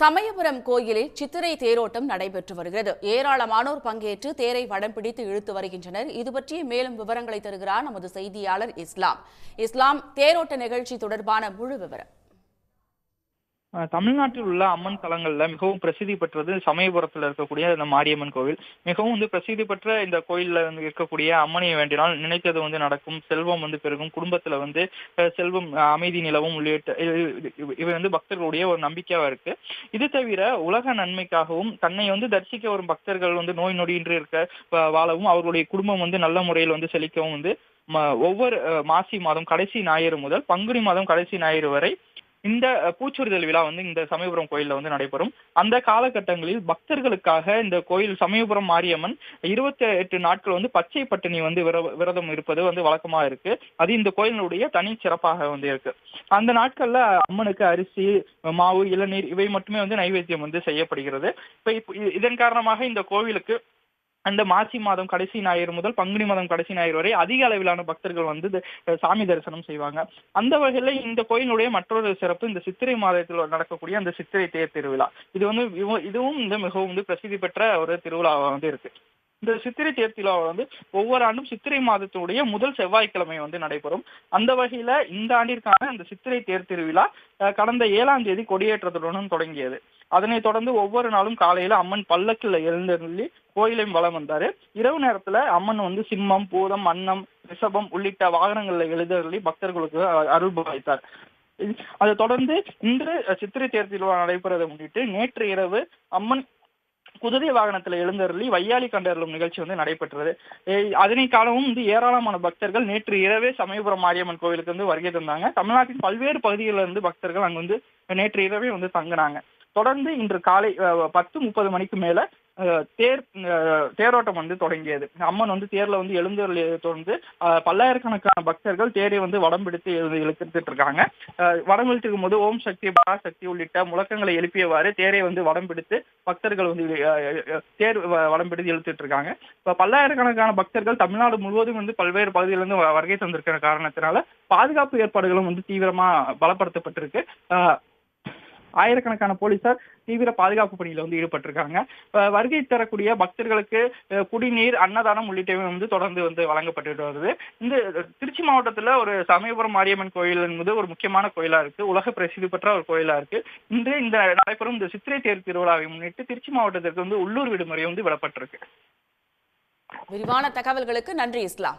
சமயபுரம் கோயிலில் சித்திரை தேரோட்டம் நடைபெற்று வருகிறது. ஏராளமானோர் பங்கேற்று தேரை வடம் பிடித்து இழுத்து வருகின்றனர். இது பற்றி மேலும் விவரங்களை தருகிறார் நமது செய்தியாளர் இஸ்லாம். இஸ்லாம் தேரோட்ட நிகழ்ச்சி தொடர்பான முழு விவரம். தமிழ்நாட்டில் உள்ள அம்மன் தலங்கள்ல மிகவும் பிரசித்தி பெற்றது சமயபுரத்துல இருக்கக்கூடிய இந்த மாரியம்மன் கோவில். மிகவும் வந்து பிரசித்தி பெற்ற இந்த கோயில்ல வந்து இருக்கக்கூடிய அம்மனை வேண்டினால் நினைத்தது வந்து நடக்கும். செல்வம் வந்து பெருகும். குடும்பத்துல வந்து செல்வம் அமைதி நிலவும் உள்ளிட்ட இவை வந்து பக்தர்களுடைய ஒரு நம்பிக்கையா இருக்கு. இது தவிர உலக நன்மைக்காகவும் தன்னை வந்து தரிசிக்க வரும் பக்தர்கள் வந்து நோய் நொடியின்றி இருக்க வாழவும் அவர்களுடைய குடும்பம் வந்து நல்ல முறையில் வந்து செழிக்கவும் வந்து ஒவ்வொரு மாசி மாதம் கடைசி ஞாயிறு முதல் பங்குனி மாதம் கடைசி ஞாயிறு வரை இந்த அஹ், பூச்சொரிதல் விழா வந்து இந்த சமயபுரம் கோயில்ல வந்து நடைபெறும். அந்த காலகட்டங்களில் பக்தர்களுக்காக இந்த கோயில் சமயபுரம் மாரியம்மன் இருபத்தி எட்டு நாட்கள் வந்து பச்சை பட்டினி வந்து விரதம் இருப்பது வந்து வழக்கமா இருக்கு. அது இந்த கோயிலினுடைய தனி சிறப்பாக வந்து இருக்கு. அந்த நாட்கள்ல அம்மனுக்கு அரிசி மாவு இளநீர் இவை மட்டுமே வந்து நைவேத்தியம் வந்து செய்யப்படுகிறது. இப்ப இதன் காரணமாக இந்த கோவிலுக்கு அந்த மாசி மாதம் கடைசி ஞாயிறு முதல் பங்குனி மாதம் கடைசி ஞாயிறு வரை அதிக அளவிலான பக்தர்கள் வந்து சாமி தரிசனம் செய்வாங்க. அந்த வகையில இந்த கோயிலுடைய மற்றொரு சிறப்பு இந்த சித்திரை மாதத்தில் நடக்கக்கூடிய அந்த சித்திரை தேர் திருவிழா. இது வந்து இதுவும் இந்த மிகவும் வந்து பிரசித்தி பெற்ற ஒரு திருவிழாவாக வந்து இருக்கு. இந்த சித்திரை தேர் திருவிழா வந்து ஒவ்வொரு ஆண்டும் சித்திரை மாதத்தினுடைய முதல் செவ்வாய்க்கிழமை வந்து நடைபெறும். அந்த வகையில இந்த ஆண்டிற்கான அந்த சித்திரை தேர் திருவிழா கடந்த ஏழாம் தேதி கொடியேற்றத்துடன் தொடங்கியது. அதனைத் தொடர்ந்து ஒவ்வொரு நாளும் காலையில அம்மன் பல்லக்கில் எழுந்தருளி கோயிலையும் வலம் வந்தாரு. இரவு நேரத்துல அம்மன் வந்து சிம்மம் பூதம் அன்னம் ரிஷபம் உள்ளிட்ட வாகனங்கள்ல எழுதருளி பக்தர்களுக்கு அருள் அதை தொடர்ந்து இன்று சித்திரை தேர் திருவிழா நடைபெறதை முன்னிட்டு நேற்று இரவு அம்மன் குதிரை வாகனத்துல எழுந்தருளி வையாளி கண்டருளும் நிகழ்ச்சி வந்து நடைபெற்றது. அதனை காலமும் வந்து ஏராளமான பக்தர்கள் நேற்று இரவே சமயபுரம் மாரியம்மன் கோவிலுக்கு வந்து வருகை தந்தாங்க. தமிழ்நாட்டின் பல்வேறு பகுதிகளில் இருந்து பக்தர்கள் அங்க வந்து நேற்று இரவே வந்து தங்கினாங்க. தொடர்ந்து இன்று காலை பத்து முப்பது மணிக்கு மேல தேர் அஹ், தேரோட்டம் வந்து தொடங்கியது. அம்மன் வந்து தேர்ல வந்து எழுந்தருளியதை தொடர்ந்து பல்லாயிரக்கணக்கான பக்தர்கள் தேரை வந்து வடம் பிடித்து இழுத்துட்டு இருக்காங்க. வடம் இழுத்துக்கும் போது ஓம் சக்தி பராசக்தி உள்ளிட்ட முழக்கங்களை எழுப்பியவாறு தேரை வந்து வடம் பிடித்து பக்தர்கள் வந்து தேர் வடம்பிடித்து வடம் பிடித்து இழுத்துட்டு இருக்காங்க. இப்ப பல்லாயிரக்கணக்கான பக்தர்கள் தமிழ்நாடு முழுவதும் வந்து பல்வேறு பகுதியிலிருந்து வருகை தந்திருக்கிற காரணத்தினால பாதுகாப்பு ஏற்பாடுகளும் வந்து தீவிரமா பலப்படுத்தப்பட்டிருக்கு. ஆயிரக்கணக்கான போலீசார் தீவிர பாதுகாப்பு பணியில வந்து ஈடுபட்டிருக்காங்க. வருகை தரக்கூடிய பக்தர்களுக்கு குடிநீர் அன்னதானம் உள்ளிட்டவை வந்து தொடர்ந்து வந்து வழங்கப்பட்டு வருது. இந்த திருச்சி மாவட்டத்துல ஒரு சமயபுரம் மாரியம்மன் கோயில் என்பது ஒரு முக்கியமான கோயிலா இருக்கு. உலக பிரசித்தி பெற்ற ஒரு கோயிலா இருக்கு. இன்று இந்த நடைபெறும் இந்த சித்திரை தேர் திருவிழாவை முன்னிட்டு திருச்சி மாவட்டத்திற்கு வந்து உள்ளூர் விடுமுறை வந்து விடப்பட்டிருக்கு. விரிவான தகவல்களுக்கு நன்றி இஸ்லாம்